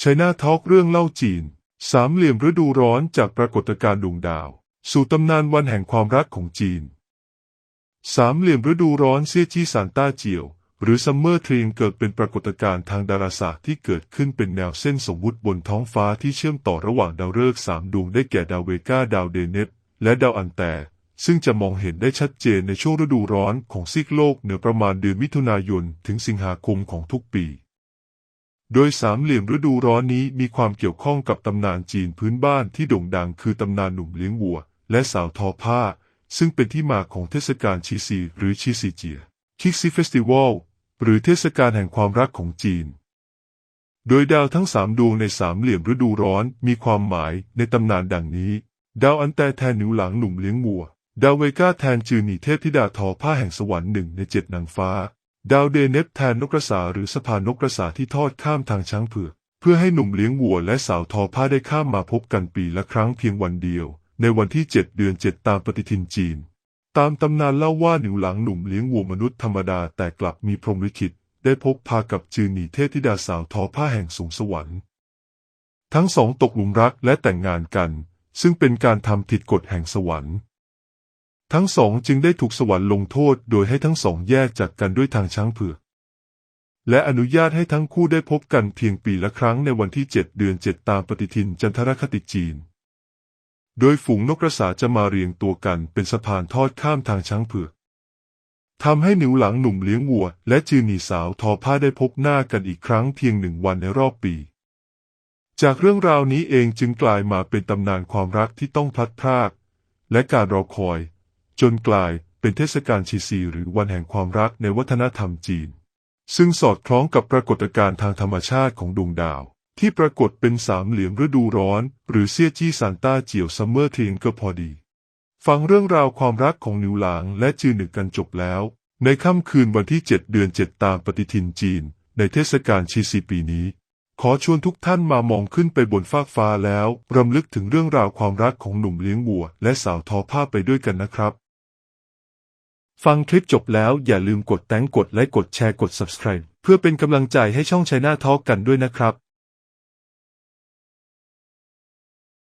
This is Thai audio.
ไชน่าทอล์กเรื่องเล่าจีน สามเหลี่ยมฤดูร้อนจากปรากฏการณ์ดวงดาว สู่ตำนานวันแห่งความรักของจีน สามเหลี่ยมฤดูร้อนเซี่ยจี้ซานต้าเจียว หรือซัมเมอร์ทรีนเกิดเป็นปรากฏการณ์ทางดาราศาสตร์ที่เกิดขึ้นเป็นแนวเส้นสมมุติบนท้องฟ้าที่เชื่อมต่อระหว่างดาวฤกษ์สามดวงได้แก่ดาวเวก้าดาวเดเนปและดาวอันแตซึ่งจะมองเห็นได้ชัดเจนในช่วงฤดูร้อนของซีกโลกเหนือประมาณเดือนมิถุนายนถึงสิงหาคมของทุกปี โดยสามเหลี่ยมฤดูร้อนนี้มีความเกี่ยวข้องกับตำนานจีนพื้นบ้านที่โด่งดังคือตำนานหนุ่มเลี้ยงวัว และสาวทอผ้า ซึ่งเป็นที่มาของเทศกาลชีซีหรือชีซีเจียคิกซีเฟสติวัลหรือเทศกาลแห่งความรักของจีน โดยดาวทั้งสามดวงในสามเหลี่ยมฤดูร้อนมีความหมายในตำนานดังนี้ ดาวอันแตแทนหนิวหลังหนุ่มเลี้ยงวัว ดาวเวก้าแทนจือหนีเทพธิดาทอผ้าแห่งสวรรค์หนึ่งในเจ็ดนางฟ้า ดาวเดเนปแทนนกกระสาหรือสะพานนกกระสาที่ทอดข้ามทางช้างเผือก เพื่อให้หนุ่มเลี้ยงวัวและสาวทอผ้าได้ข้ามมาพบกันปีละครั้งเพียงวันเดียว ในวันที่เจ็ดเดือนเจ็ดตามปฏิทินจีน ตามตำนานเล่าว่าหนิวหลังหนุ่มเลี้ยงวัวมนุษย์ธรรมดาแต่กลับมีพรหมลิขิตได้พบพากับจือหนีเทพธิดาสาวทอผ้าแห่งสูงสวรรค์ ทั้งสองตกหลุมรักและแต่งงานกัน ซึ่งเป็นการทำผิดกฎแห่งสวรรค์ ทั้งสองจึงได้ถูกสวรรค์ลงโทษโดยให้ทั้งสองแยกจากกันด้วยทางช้างเผือก และอนุญาตให้ทั้งคู่ได้พบกันเพียงปีละครั้งในวันที่เจ็ดเดือนเจ็ดตามปฏิทินจันทรคติจีน โดยฝูงนกกระสาจะมาเรียงตัวกันเป็นสะพานทอดข้ามทางช้างเผือกทำให้หนิวหลังหนุ่มเลี้ยงวัว และจือหนีสาวทอผ้าได้พบหน้ากันอีกครั้งเพียงหนึ่งวันในรอบปี จากเรื่องราวนี้เองจึงกลายมาเป็นตำนานความรักที่ต้องพลัดพราก และการรอคอย จนกลายเป็นเทศกาลชีซีหรือวันแห่งความรักในวัฒนธรรมจีน ซึ่งสอดคล้องกับปรากฏการณ์ทางธรรมชาติของดวงดาว ที่ปรากฏเป็นสามเหลี่ยมฤดูร้อน หรือเซี่ยจี้ซานต้าเจียวซัมเมอร์เทียนก็พอดี ฟังเรื่องราวความรักของนิวหลางและจือหนึ่งกันจบแล้ว ในค่ำคืนวันที่ 7 เดือน 7 ตามปฏิทินจีน ในเทศกาลชีซีปีนี้ ขอชวนทุกท่านมามองขึ้นไปบนฟากฟ้าแล้วรำลึกถึงเรื่องราวความรักของหนุ่มเลี้ยงวัว และสาวทอผ้าไปด้วยกันนะครับ ฟังคลิปจบแล้วอย่าลืมกดแตงกดไลค์กดแชร์กด subscribe เพื่อเป็นกำลังใจให้ช่อง China Talk กันด้วยนะครับ